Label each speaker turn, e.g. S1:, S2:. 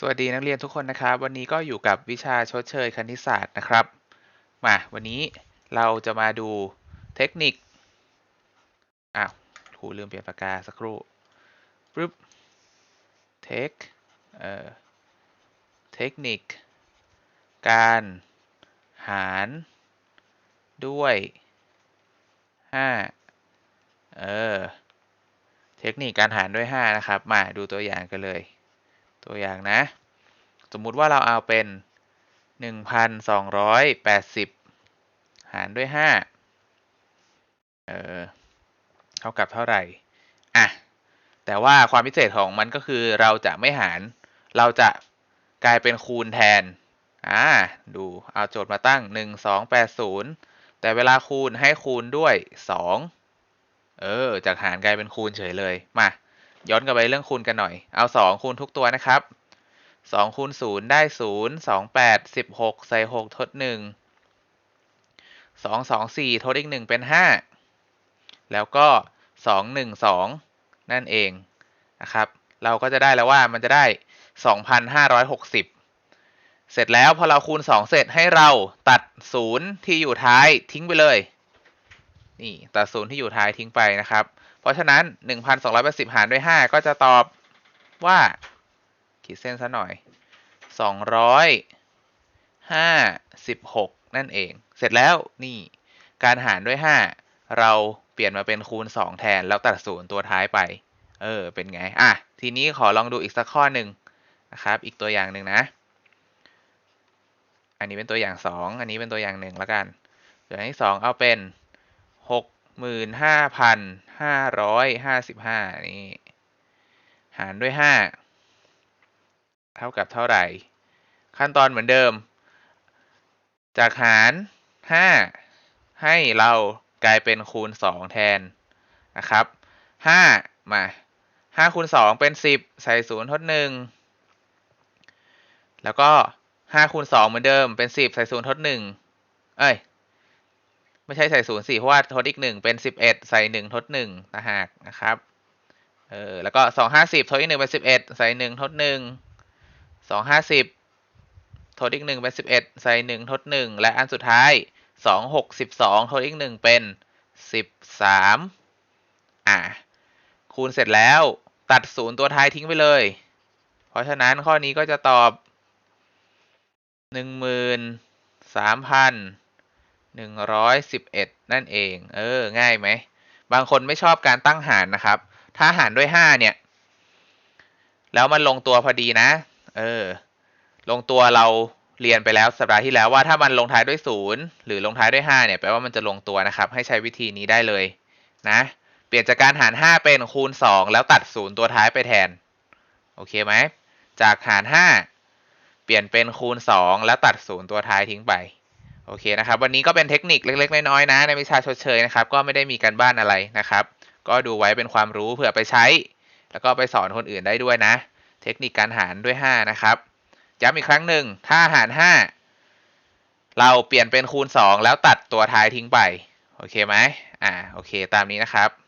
S1: สวัสดีนักเรียนทุกคนนะครับ วันนี้ก็อยู่กับวิชาชดเชยคณิตศาสตร์นะครับมาวันนี้เราจะมาดูเทคนิคอ้าวครูลืมเปลี่ยนปากกาสักครู่ปึ๊บเทคเอ่อเทคนิค การหารด้วย5เออเทคนิคการหารด้วย 5 นะครับ มาดูตัวอย่างกันเลย ตัวอย่างนะ สมมุติว่าเราเอาเป็น 1,280 หารด้วย 5 เออเท่ากับเท่าไหร่ อะ แต่ว่าความพิเศษของมันก็คือเราจะไม่หาร เราจะกลายเป็นคูณแทน อ่า ดู เอาโจทย์มาตั้ง 1280 แต่เวลาคูณให้คูณด้วย 2 เออ จากหารกลายเป็นคูณเฉยเลย มา ย้อนกลับไปเรื่องคูณกันหน่อย เอา 2 คูณทุกตัวนะครับ 2 คูณ 0 ได้ 0 2 8 16 ใส่ 6 ทด 1 2 2 4 ทดอีก 1 เป็น 5 แล้วก็ 2 1 2 นั่นเองนะครับ เราก็จะได้แล้วว่ามันจะได้ 2,560 เสร็จแล้วพอเราคูณ 2 เสร็จให้เราตัด 0 ที่อยู่ท้ายทิ้งไปเลย นี่ตัด0ที่อยู่ท้ายทิ้งไปนะครับ เพราะฉะนั้น 1,280 หารด้วย 5 ก็จะตอบว่า ขีดเส้นซะหน่อย 256 นั่นเอง เสร็จแล้วนี่การหารด้วย 5 เราเปลี่ยนมาเป็นคูณ 2 แทนแล้วตัดศูนย์ตัวท้ายไป เออ เป็นไง อะ ทีนี้ขอลองดูอีกสักข้อหนึ่งนะครับ อีกตัวอย่างหนึ่งนะ อันนี้เป็นตัวอย่าง 2 อันนี้เป็นตัวอย่างหนึ่งแล้วกันตัวอย่างที่ 2 เอาเป็น หมื่นห้าพันห้าร้อยห้าสิบห้านี่หารด้วยห้าเท่ากับเท่าไหร่ ขั้นตอนเหมือนเดิม จากหารห้าให้เรากลายเป็นคูณสองแทนนะครับห้ามาห้าคูณสองเป็นสิบใส่ศูนย์ทดหนึ่งแล้วก็ห้าคูณสองเหมือนเดิมเป็นสิบใส่ศูนย์ทดหนึ่งเอ้ย ไม่ใช่ใส่0 4เพราะว่าทดอีก1เป็น11ใส่1ทด1ต่างหากนะครับเออแล้วก็2 50ทดอีก1เป็น11ใส่1ทด1 2 50ทดอีก1เป็น11ใส่1ทด1และอันสุดท้าย2 62ทดอีก1เป็น13อะคูณเสร็จแล้วตัด0ตัวท้ายทิ้งไปเลย เพราะฉะนั้นข้อนี้ก็จะตอบ 111 นั่นเอง เออ ง่ายไหม บางคนไม่ชอบการตั้งหารนะครับ ถ้าหารด้วย 5 เนี่ย แล้วมันลงตัวพอดีนะ เออ ลงตัวเราเรียนไปแล้วสัปดาห์ที่แล้วว่าถ้ามันลงท้ายด้วย 0 หรือลงท้ายด้วย 5 เนี่ยแปลว่ามันจะลงตัวนะครับ ให้ใช้วิธีนี้ได้เลยนะ เปลี่ยนจากการหาร 5 เป็นคูณ 2 แล้วตัด 0 ตัวท้ายไปแทน โอเคไหม จากหาร 5 เปลี่ยนเป็นคูณ 2 แล้วตัด 0 ตัวท้ายทิ้งไป โอเคนะครับ วันนี้ก็เป็นเทคนิคเล็ก ๆ น้อยๆนะ ในวิชาชดเชยนะครับ ก็ไม่ได้มีการบ้านอะไรนะครับ ก็ดูไว้เป็นความรู้เผื่อไปใช้ แล้วก็ไปสอนคนอื่นได้ด้วยนะ เทคนิคการหารด้วย 5 นะครับย้ำอีกครั้งหนึ่งถ้าหาร 5 เราเปลี่ยนเป็นคูณ 2 แล้วตัดตัวท้ายทิ้งไป โอเคไหมอ่า โอเค ตามนี้นะครับ